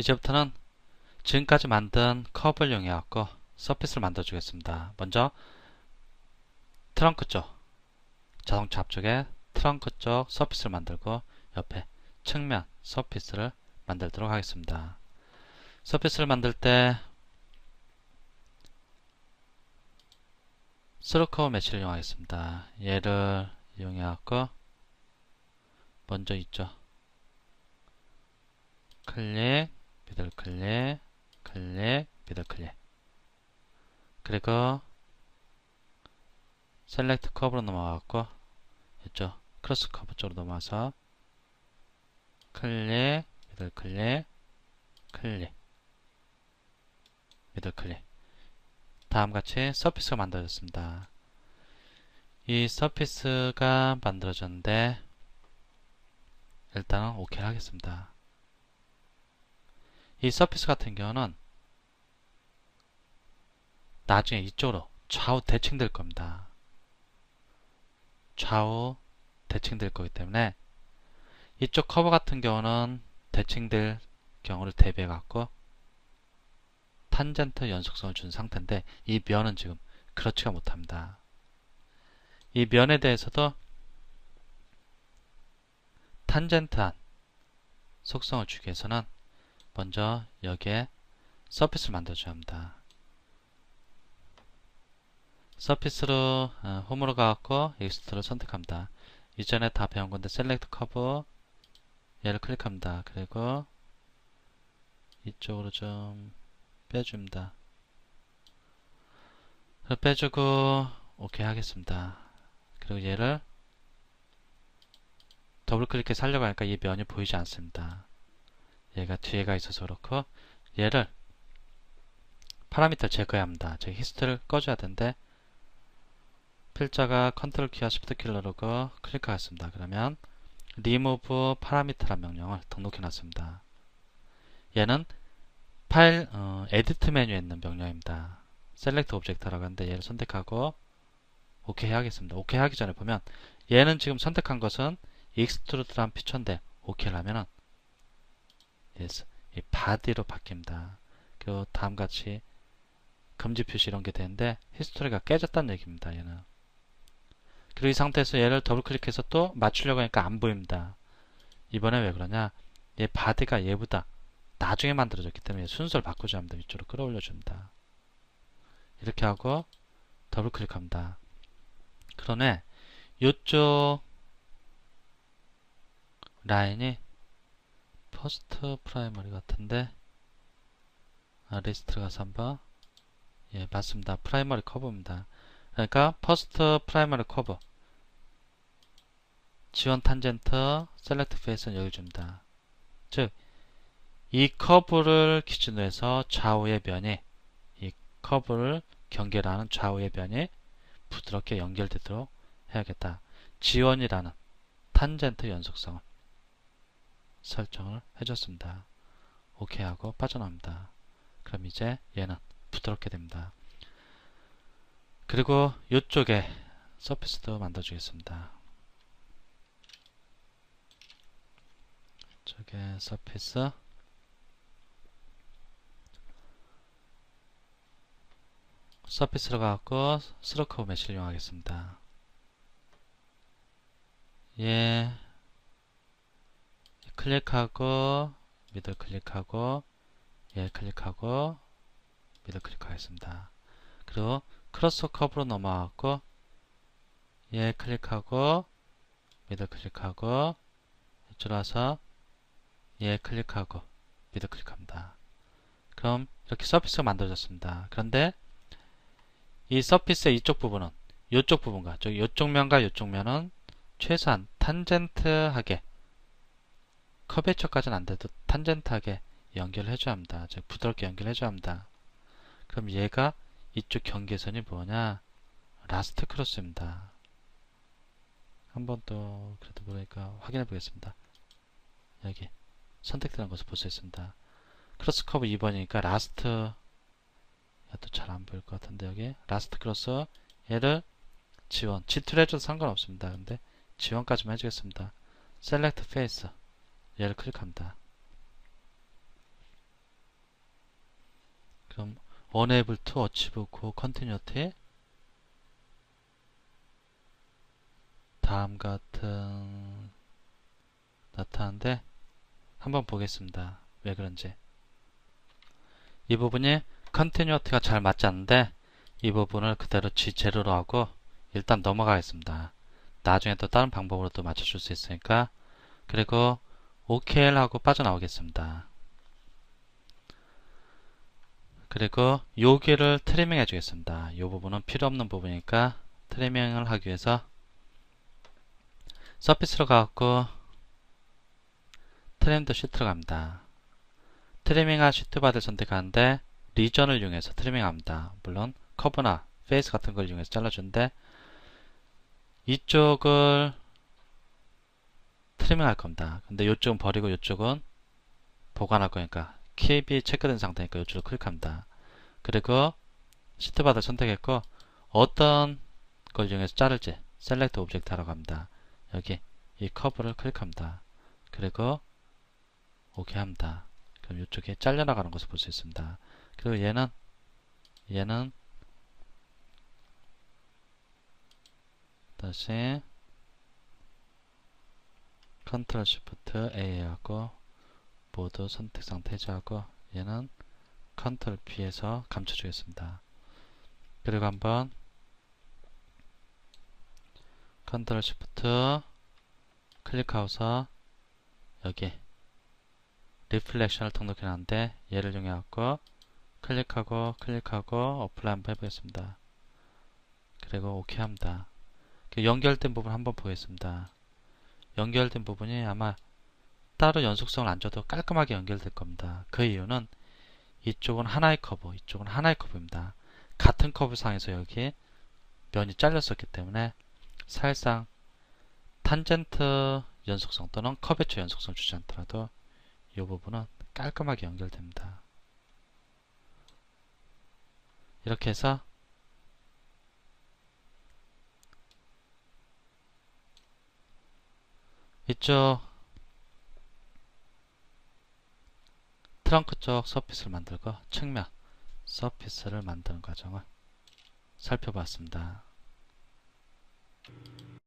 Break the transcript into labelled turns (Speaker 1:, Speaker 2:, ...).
Speaker 1: 이제부터는 지금까지 만든 커브를 이용해갖고 서피스를 만들어 주겠습니다. 먼저 트렁크 쪽 자동차 앞쪽에 트렁크 쪽 서피스를 만들고 옆에 측면 서피스를 만들도록 하겠습니다. 서피스를 만들 때 스로커브 매치를 이용하겠습니다. 얘를 이용해갖고 먼저 있죠. 클릭, 미들 클릭, 클릭, 미들 클릭. 그리고 셀렉트 커브로 넘어가고 있죠. 크로스 커브 쪽으로 넘어와서 클릭, 미들 클릭, 클릭, 미들 클릭. 다음같이 서피스가 만들어졌습니다. 이 서피스가 만들어졌는데 일단은 OK 하겠습니다. 이 서피스 같은 경우는 나중에 이쪽으로 좌우 대칭될 겁니다. 좌우 대칭될 거기 때문에 이쪽 커버 같은 경우는 대칭될 경우를 대비해 갖고 탄젠트 연속성을 준 상태인데 이 면은 지금 그렇지가 못합니다. 이 면에 대해서도 탄젠트한 속성을 주기 위해서는 먼저 여기에 서피스를 만들어줘야 합니다. 서피스로 어, 홈으로 가갖고 익스트를 선택합니다. 이전에 다 배운 건데 셀렉트 커브 얘를 클릭합니다. 그리고 이쪽으로 좀 빼줍니다. 빼주고 오케이 하겠습니다. 그리고 얘를 더블 클릭해 살려고 하니까 이 면이 보이지 않습니다. 얘가 뒤에 가 있어서 그렇고 얘를 파라미터 제거해야 합니다. 저 히스토리를 꺼줘야 되는데 필자가 컨트롤 키와 시프트 키를 누르고 클릭하겠습니다. 그러면 remove 파라미터란 명령을 등록해 놨습니다. 얘는 파일 어, 에디트 메뉴에 있는 명령입니다. 셀렉트 오브젝트라고 하는데 얘를 선택하고 오케이 하겠습니다. 오케이 하기 전에 보면 얘는 지금 선택한 것은 익스트루드란 피처인데 오케이를 하면은 yes, 이 바디로 바뀝니다. 그리고 다음 같이 금지 표시 이런 게 되는데 히스토리가 깨졌다는 얘기입니다. 얘는 그리고 이 상태에서 얘를 더블 클릭해서 또 맞추려고 하니까 안 보입니다. 이번에 왜 그러냐 얘 바디가 얘보다 나중에 만들어졌기 때문에 순서를 바꾸자 합니다. 위쪽으로 끌어올려 줍니다. 이렇게 하고 더블 클릭합니다. 그러네 이쪽 라인이 퍼스트 프라이머리 같은데 아, 리스트 가서 한번 예 맞습니다. 프라이머리 커브입니다. 그러니까 퍼스트 프라이머리 커브 지원 탄젠트 셀렉트 페이스는 여기 줍니다. 즉 이 커브를 기준으로 해서 좌우의 면이 이 커브를 경계하는 좌우의 면이 부드럽게 연결되도록 해야겠다. 지원이라는 탄젠트 연속성을 설정을 해줬습니다. 오케이 하고 빠져나옵니다. 그럼 이제 얘는 부드럽게 됩니다. 그리고 이쪽에 서피스도 만들어주겠습니다. 이쪽에 서피스 서피스로 가고 스로커브 메시를 이용하겠습니다. 예. 클릭하고 미들 클릭하고 예 클릭하고 미들 클릭하겠습니다. 그리고 크로스 커브로 넘어왔고 예 클릭하고 미들 클릭하고 이쪽 와서 예 클릭하고 미들 클릭합니다. 그럼 이렇게 서피스가 만들어졌습니다. 그런데 이 서피스의 이쪽 부분은 이쪽 부분과 이쪽 면과 이쪽 면은 최소한 탄젠트하게 커베처까지는 안 돼도 탄젠트하게 연결을 해줘야 합니다. 즉 부드럽게 연결해줘야 합니다. 그럼 얘가 이쪽 경계선이 뭐냐 라스트 크로스입니다. 한 번 더 그래도 모르니까 확인해 보겠습니다. 여기 선택되는 것을 볼 수 있습니다. 크로스 커브 2번이니까 라스트 또잘안 보일 것 같은데 여기 라스트 크로스 얘를 지원 지투를 해줘도 상관없습니다. 근데 지원까지만 해주겠습니다. 셀렉트 페이스 얘를 클릭합니다. unable to achieve 고 continuity 다음 같은 나타나는데 한번 보겠습니다. 왜 그런지 이 부분이 컨티뉴어티가 잘 맞지 않는데 이 부분을 그대로 G0로 하고 일단 넘어가겠습니다. 나중에 또 다른 방법으로 또 맞춰줄 수 있으니까 그리고 OKL 하고 빠져나오겠습니다. 그리고 여기를 트리밍 해주겠습니다. 이 부분은 필요 없는 부분이니까 트리밍을 하기 위해서 서피스로 가갖고 트림도 시트로 갑니다. 트리밍한 시트 바를 선택하는데 리전을 이용해서 트리밍합니다. 물론 커브나 페이스 같은 걸 이용해서 잘라주는데 이쪽을 트리밍 할 겁니다. 근데 이쪽은 버리고 이쪽은 보관할 거니까 킵이 체크된 상태니까 이쪽을 클릭합니다. 그리고 시트 바를 선택했고 어떤 걸 이용해서 자를지 셀렉트 오브젝트 하러 갑니다. 여기 이 커브를 클릭합니다. 그리고 오케이 합니다. 그럼 이쪽에 잘려나가는 것을 볼 수 있습니다. 그리고 얘는 얘는 다시 컨트롤 시프트 A 하고 모두 선택 상태 해제하고 얘는 컨트롤 P에서 감춰주겠습니다. 그리고 한번 컨트롤 시프트 클릭하고서 여기 리플렉션을 등록해 놨는데 얘를 이용해 갖고 클릭하고 클릭하고 어플라이 한번 해보겠습니다. 그리고 오케이 합니다. 그 연결된 부분 한번 보겠습니다. 연결된 부분이 아마 따로 연속성을 안 줘도 깔끔하게 연결될 겁니다. 그 이유는 이쪽은 하나의 커브, 이쪽은 하나의 커브입니다. 같은 커브 상에서 여기 면이 잘렸었기 때문에 사실상 탄젠트 연속성 또는 커베처 연속성 주지 않더라도 이 부분은 깔끔하게 연결됩니다. 이렇게 해서 이쪽 트렁크 쪽 서피스를 만들고 측면 서피스를 만드는 과정을 살펴봤습니다.